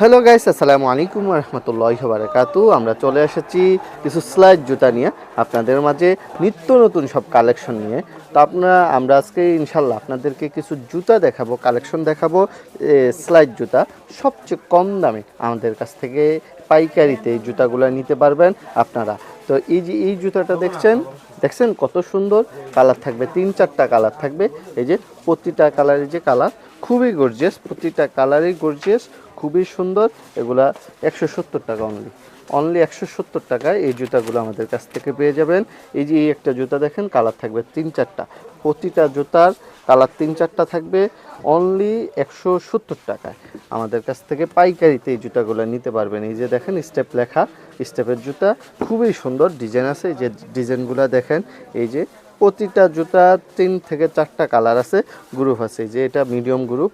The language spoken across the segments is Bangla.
হ্যালো গাইস আসসালামু আলাইকুম রহমতুল্লাহ বারাকাতু আমরা চলে এসেছি কিছু স্লাইড জুতা নিয়ে আপনাদের মাঝে নিত্য নতুন সব কালেকশন নিয়ে। তো আপনারা, আমরা আজকে ইনশাল্লাহ আপনাদেরকে কিছু জুতা দেখাবো কালেকশন দেখাবো স্লাইড জুতা। সবচেয়ে কম দামে আমাদের কাছ থেকে পাইকারিতে এই জুতাগুলো নিতে পারবেন আপনারা। তো এই যে, এই জুতাটা দেখছেন? দেখছেন কত সুন্দর? কালার থাকবে, তিন চারটা কালার থাকবে। এই যে, প্রতিটা কালারের যে কালার খুবই গর্জিয়াস প্রতিটা কালারই গর্জিয়াস খুবই সুন্দর। এগুলা একশো সত্তর টাকা অনলি অনলি একশো সত্তর টাকায় এই জুতাগুলো আমাদের কাছ থেকে পেয়ে যাবেন। এই যে এই একটা জুতা দেখেন কালার থাকবে তিন চারটা। প্রতিটা জুতার কালার তিন চারটা থাকবে। অনলি একশো সত্তর টাকায় আমাদের কাছ থেকে পাইকারিতে এই জুতাগুলো নিতে পারবেন। এই যে দেখেন স্টেপ লেখা স্টেপের জুতা। খুবই সুন্দর ডিজাইন আছে। এই যে ডিজাইনগুলো দেখেন, এই যে প্রতিটা জুতা তিন থেকে চারটা কালার আছে। গ্রুপ আছে যে এটা মিডিয়াম গ্রুপ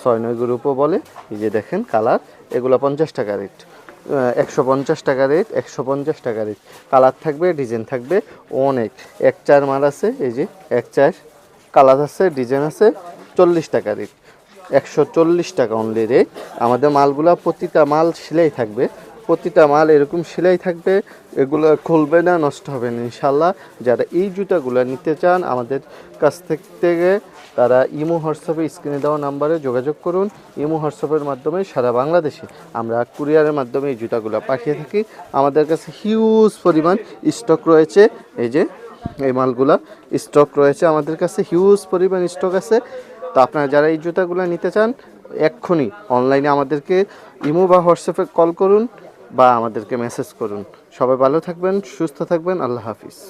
ছয়, নয় গ্রুপও বলে। এই যে দেখেন কালার, এগুলো পঞ্চাশ টাকা রেট। একশো পঞ্চাশ টাকা রেট, একশো পঞ্চাশ টাকা রেট। কালার থাকবে, ডিজাইন থাকবে অনেক। এক চার মাল আছে, এই যে এক চার। কালার আছে, ডিজাইন আছে, চল্লিশ টাকা রেট। একশো চল্লিশ টাকা অনলি রেট আমাদের মালগুলা প্রতিটা মাল সেলাই থাকবে। প্রতিটা মাল এরকম সেলাই থাকবে, এগুলো খুলবে না, নষ্ট হবে না ইনশাল্লাহ যারা এই জুতাগুলো নিতে চান, আমাদের কাছ থেকে তারা ইমো হোয়াটসঅ্যাপে স্ক্রিনে দেওয়া নাম্বারে যোগাযোগ করুন। ইমো হোয়াটসঅ্যাপের মাধ্যমে সারা বাংলাদেশে আমরা কুরিয়ারের মাধ্যমে এই জুতাগুলো পাঠিয়ে থাকি। আমাদের কাছে হিউজ পরিমাণ স্টক রয়েছে। এই যে, এই মালগুলা স্টক রয়েছে আমাদের কাছে, হিউজ পরিমাণ স্টক আছে। তো আপনারা যারা এই জুতাগুলো নিতে চান, এক্ষুনি অনলাইনে আমাদেরকে ইমো বা হোয়াটসঅ্যাপে কল করুন। বা আমাদেরকে মেসেজ করুন। সবাই ভালো থাকবেন সুস্থ থাকবেন আল্লাহ হাফিজ।